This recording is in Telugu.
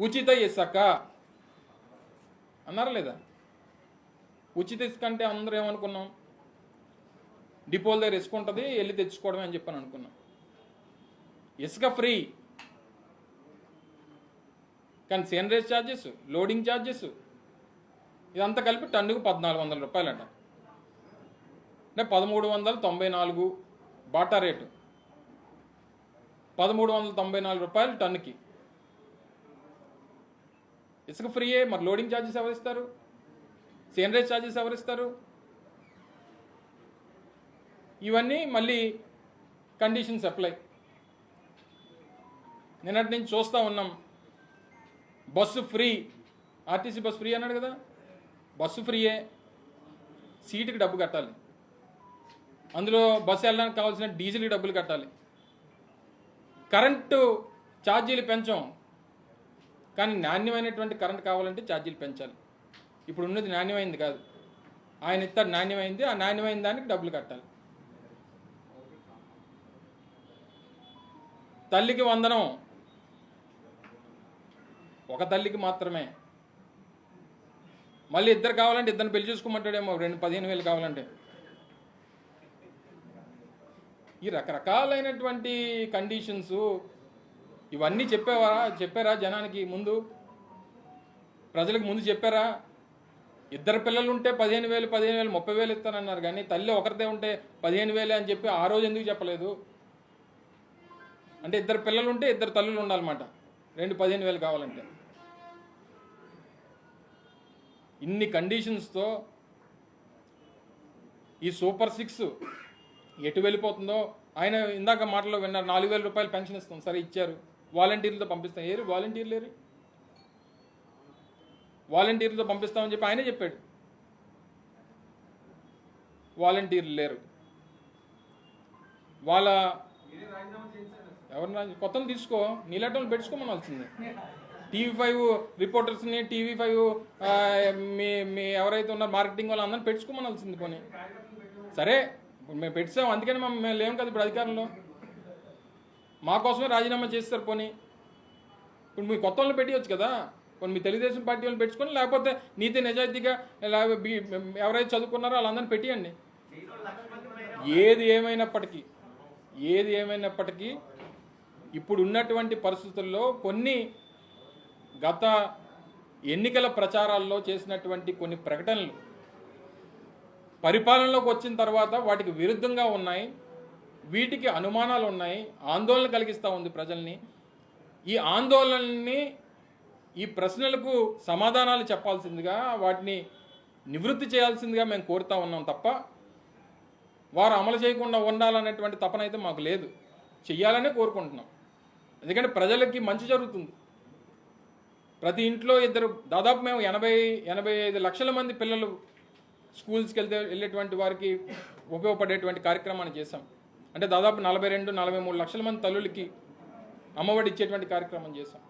ఉచిత ఇసుక అన్నారా లేదా? ఉచిత ఇసుక అంటే అందరూ ఏమనుకున్నాం? డిపోల దగ్గర ఇసుక ఉంటుంది వెళ్ళి తెచ్చుకోవడమే అని చెప్పని అనుకున్నాం. ఇసుక ఫ్రీ. కానీ సేనరేజ్ ఛార్జెస్ లోడింగ్ ఛార్జెస్ ఇదంతా కలిపి టన్నుకు పద్నాలుగు వందల రూపాయలంట. అంటే పదమూడు వందల తొంభై నాలుగు బాటా రేటు. పదమూడు వందల తొంభై నాలుగు రూపాయలు టన్నుకి. ఇసుక ఫ్రీయే మరి లోడింగ్ ఛార్జెస్ ఎవరిస్తారు? సీనరేజ్ ఛార్జెస్ ఎవరిస్తారు? ఇవన్నీ మళ్ళీ కండిషన్స్ అప్లై నిన్నటి నుంచి చూస్తూ ఉన్నాం. Bus free. RTC bus free అన్నాడు కదా? బస్సు ఫ్రీయే. సీటుకి డబ్బు కట్టాలి. అందులో బస్సు వెళ్ళడానికి కావాల్సిన డీజిల్కి డబ్బులు కట్టాలి. కరెంటు ఛార్జీలు పెంచాం. కానీ నాణ్యమైనటువంటి కరెంట్ కావాలంటే ఛార్జీలు పెంచాలి. ఇప్పుడు ఉన్నది నాణ్యమైంది కాదు. ఆయన ఇస్తాడు నాణ్యమైంది ఆ నాణ్యమైన దానికి డబ్బులు కట్టాలి. తల్లికి వందనం. ఒక తల్లికి మాత్రమే. మళ్ళీ ఇద్దరు కావాలంటే ఇద్దరిని పెళ్ళి చూసుకోమంటాడేమో రెండు పదిహేను వేలు కావాలంటే. ఈ రకరకాలైనటువంటి కండిషన్స్ ఇవన్నీ చెప్పేవారా చెప్పారా జనానికి ముందు? ప్రజలకు ముందు చెప్పారా? ఇద్దరు పిల్లలు ఉంటే పదిహేను వేలు పదిహేను వేలు ముప్పై వేలు ఇస్తానన్నారు. కానీ తల్లి ఒకరిదే ఉంటే పదిహేను వేలే అని చెప్పి ఆ రోజు ఎందుకు చెప్పలేదు? అంటే ఇద్దరు పిల్లలు ఉంటే ఇద్దరు తల్లులు ఉండాలన్నమాట. రెండు పదిహేను వేలు కావాలంటే. ఇన్ని కండిషన్స్తో ఈ సూపర్ సిక్స్ ఎటు వెళ్ళిపోతుందో? ఆయన ఇందాక మాటలో విన్నారు నాలుగు వేల రూపాయలు పెన్షన్ ఇస్తాం. సరే ఇచ్చారు. వాలంటీర్లతో పంపిస్తాం. ఏరు వాలంటీర్లు లేరు. వాలంటీర్లతో పంపిస్తామని చెప్పి ఆయనే చెప్పాడు. వాలంటీర్లు లేరు. వాళ్ళ ఎవరిని రాజీ- కొత్తలు తీసుకో. నీలాటోళ్ళు పెట్టుకోమనాల్సిందే. టీవీ ఫైవ్ రిపోర్టర్స్ని టీవీ ఫైవ్ మీ మీ ఎవరైతే ఉన్నారు మార్కెటింగ్ వాళ్ళు అందరిని పెట్టుకోమనాల్సింది పోనీ. సరే ఇప్పుడు మేము పెట్టాము అందుకని మేము మేము లేము కదా ఇప్పుడు అధికారంలో. మా కోసమే రాజీనామా చేస్తారు పోనీ. ఇప్పుడు మీ కొత్త వాళ్ళని పెట్టియచ్చు కదా. కొన్ని మీ తెలుగుదేశం పార్టీ వాళ్ళని పెట్టుకొని లేకపోతే నీతి నిజాయితీగా బి- ఎవరైతే చదువుకున్నారో వాళ్ళందరిని పెట్టియండి. ఏది ఏమైనప్పటికీ ఏది ఏమైనప్పటికీ ఇప్పుడు ఉన్నటువంటి పరిస్థితుల్లో కొన్ని గత ఎన్నికల ప్రచారాల్లో చేసినటువంటి కొన్ని ప్రకటనలు పరిపాలనలోకి వచ్చిన తర్వాత వాటికి విరుద్ధంగా ఉన్నాయి. వీటికి అనుమానాలు ఉన్నాయి ఆందోళన కలిగిస్తూ ఉంది ప్రజల్ని. ఈ ఆందోళనని ఈ ప్రశ్నలకు సమాధానాలు చెప్పాల్సిందిగా వాటిని నివృత్తి చేయాల్సిందిగా మేము కోరుతా ఉన్నాం తప్ప వారు అమలు చేయకుండా ఉండాలనేటువంటి తపన అయితే మాకు లేదు. చెయ్యాలనే కోరుకుంటున్నాం. ఎందుకంటే ప్రజలకి మంచి జరుగుతుంది. ప్రతి ఇంట్లో ఇద్దరు దాదాపు మేము ఎనభై ఎనభై ఐదు లక్షల మంది పిల్లలు స్కూల్స్కి వెళ్తే వెళ్ళేటువంటి వారికి ఉపయోగపడేటువంటి కార్యక్రమాన్ని చేశాం. అంటే దాదాపు నలభై రెండు నలభై మూడు లక్షల మంది తల్లులకి అమ్మఒడి ఇచ్చేటువంటి కార్యక్రమం చేశాం.